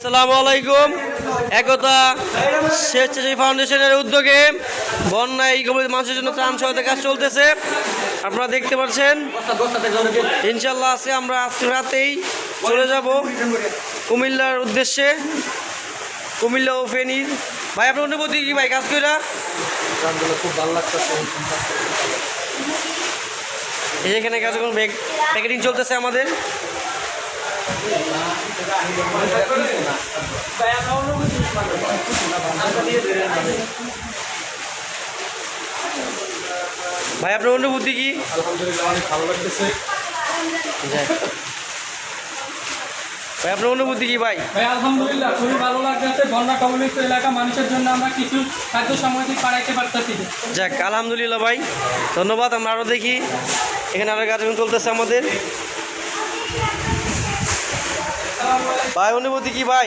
আসসালামু আলাইকুম। একতা স্বেচ্ছাসেবী ফাউন্ডেশনের উদ্যোগে বন্যায় গরিব মানুষের জন্য ত্রাণ সহায়তা কাজ চলতেছে। আপনারা দেখতে পাচ্ছেন ইনশাল্লাহ আছে আমরা আজকে রাতেই চলে যাব কুমিল্লার উদ্দেশ্যে। কুমিল্লা ও ফেনীর। ভাই, আপনার অনুভূতি কি ভাই, কাজ গানগুলো খুব ভালো লাগতেছে এখানে কাজ প্যাকেটিং চলতেছে আমাদের। ভাই আপনার অনুভূতি কি? আলহামদুলিল্লাহ অনেক ভালো লাগতেছে। ভাই আপনার অনুভূতি কি ভাই? ভাই আলহামদুলিল্লাহ খুবই ভালো লাগতেছে। বন্যা কবলিত এলাকা মানুষের জন্য আমরা কিছু খাদ্য সামগ্রী পাঠাইতে পারতেছি। যাক আলহামদুলিল্লাহ ভাই। ধন্যবাদ আমরা আরও দেখি। এখানে আরও কার্যক্রম চলতেছে আমাদের। ভাই অনুভূতি কি ভাই?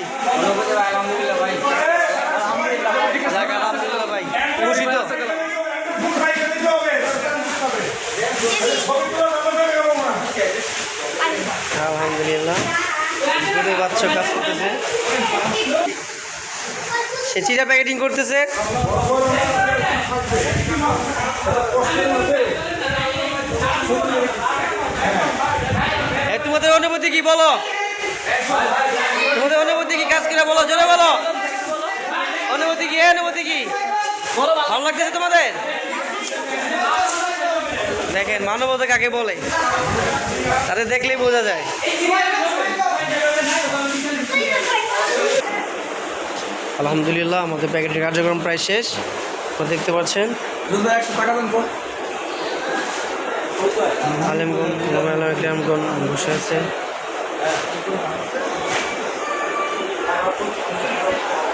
খুশি তো? আলহামদুলিল্লাহ। বাচ্চা কাজ করতেছে। সে চিরা প্যাকেটিং করতেছে। তোমাদের অনুভূতি কি বলো? তোমাদের অনুভূতি কি? কাজ করে বলো, জোরে বলো। অনুভূতি কি? অনুভূতি কি? ভালো লাগতেছে তোমাদের? দেখেন, মানবতা কাকে বলে? তাদের দেখলেই বোঝা যায়। আলহামদুলিল্লাহ, আমাদের প্যাকেটের কার্যক্রম প্রায় শেষ। আপনারা দেখতে পাচ্ছেন। আলেমগঞ্জ, মোবাইল গ্রামগঞ্জ বসে আছে। Thank you.